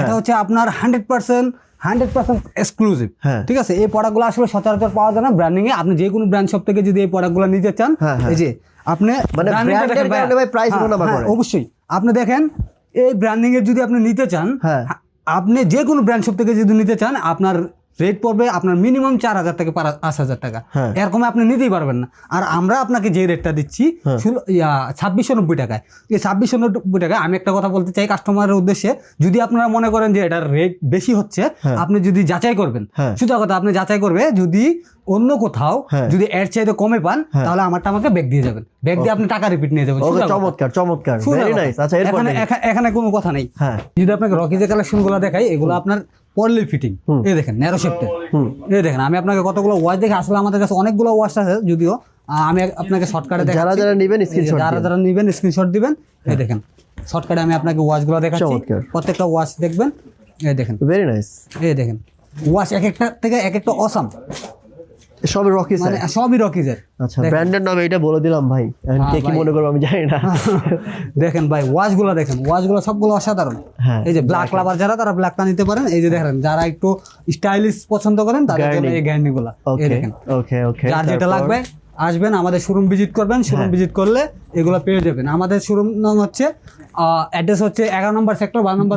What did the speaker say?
এটা হচ্ছে আপনার hundred percent hundred percent exclusive হ্যাঁ। ঠিক আছে? এই প্রোডাক্টগুলো আসলে সচরাচর পাওয়া যায় না ব্র্যান্ডিং এ। আপনি যে কোনো ব্র্যান্ড শপ থেকে যদি এই প্রোডাক্টগুলো নিতে চান হ্যাঁ, হ্যাঁ। এই যে আপনি মানে হ্যাঁ, হ্যাঁ, অবশ্যই। আপনি দেখেন এই ব্র্যান্ডিং এর যদি আপনি নিতে চান হ্যাঁ। আপনি যে কোনো ব্র্যান্ড শপ থেকে যদি নিতে চান আপনার রেট পড়বে আপনার মিনিমাম চার হাজার থেকে পাঁচ হাজার টাকা হ্যাঁ। এরকম আপনি নিতেই পারবেন না আর আমরা আপনাকে যে রেটটা দিচ্ছি হ্যাঁ। ছাব্বিশশো নব্বই টাকায় এই ছাব্বিশশো নব্বই টাকায় আমি একটা কথা বলতে চাই কাস্টমারের উদ্দেশ্যে যদি আপনারা মনে করেন যে এটার রেট বেশি হচ্ছে হ্যাঁ। আপনি যদি যাচাই করবেন সুতরাং কথা আপনি যাচাই করবে যদি অন্য কোথাও হ্যাঁ। যদি এর চাইতে কমে পান হ্যাঁ। তাহলে আমারটা আমাকে ব্যাগ দিয়ে যাবেন। ব্যাগ দিয়ে আপনি টাকা রিপিট নিয়ে যাবেন। চমৎকার চমৎকার। ভেরি নাইস আচ্ছা এখানে। এখানে কোনো কথা নেই। হ্যাঁ। যদি আপনাকে রকিজের কালেকশনগুলো দেখাই এগুলো আপনার পরলি ফিটিং এই দেখেন ন্যারো শেপটের এই দেখেন আমি আপনাকে কতগুলো ওয়াচ দেখে আসলে আমাদের কাছে অনেকগুলো ওয়াচ আছে যদিও আমি আপনাকে শর্টকাটে যারা যারা নেবেন স্ক্রিনশট যারা যারা নেবেন স্ক্রিনশট দিবেন এই দেখেন শর্টকাটে আমি আপনাকে ওয়াচগুলো দেখাচ্ছি। প্রত্যেকটা ওয়াচ দেখবেন এই দেখেন। ভেরি নাইস এই দেখেন ওয়াচ এক একটা থেকে এক একটা অসাম সব রকি মানে সবই রকিজের আচ্ছা ব্র্যান্ডের নাম এটা বলে দিলাম ভাই। হ্যাঁ, কে কি মনে করব আমি জানি না। দেখেন ভাই ওয়াচগুলো দেখেন। ওয়াচগুলো সবগুলো অসাধারণ। হ্যাঁ। এই যে ব্ল্যাক লাভার যারা তারা ব্ল্যাকটা নিতে পারেন। এই যে দেখেন যারা একটু স্টাইলিশ পছন্দ করেন তাদের জন্য এই গ্যান্ডি গুলা এই ওকে দেখেন। ওকে ওকে যার যেটা লাগবে আসবেন আমাদের শোরুম ভিজিট করবেন। শোরুম হ্যাঁ। ভিজিট করলে এগুলো পেয়ে যাবেন। আমাদের শোরুম নাম হচ্ছে অ্যাড্রেস হচ্ছে এগারো নম্বর সেক্টর বারো নম্বর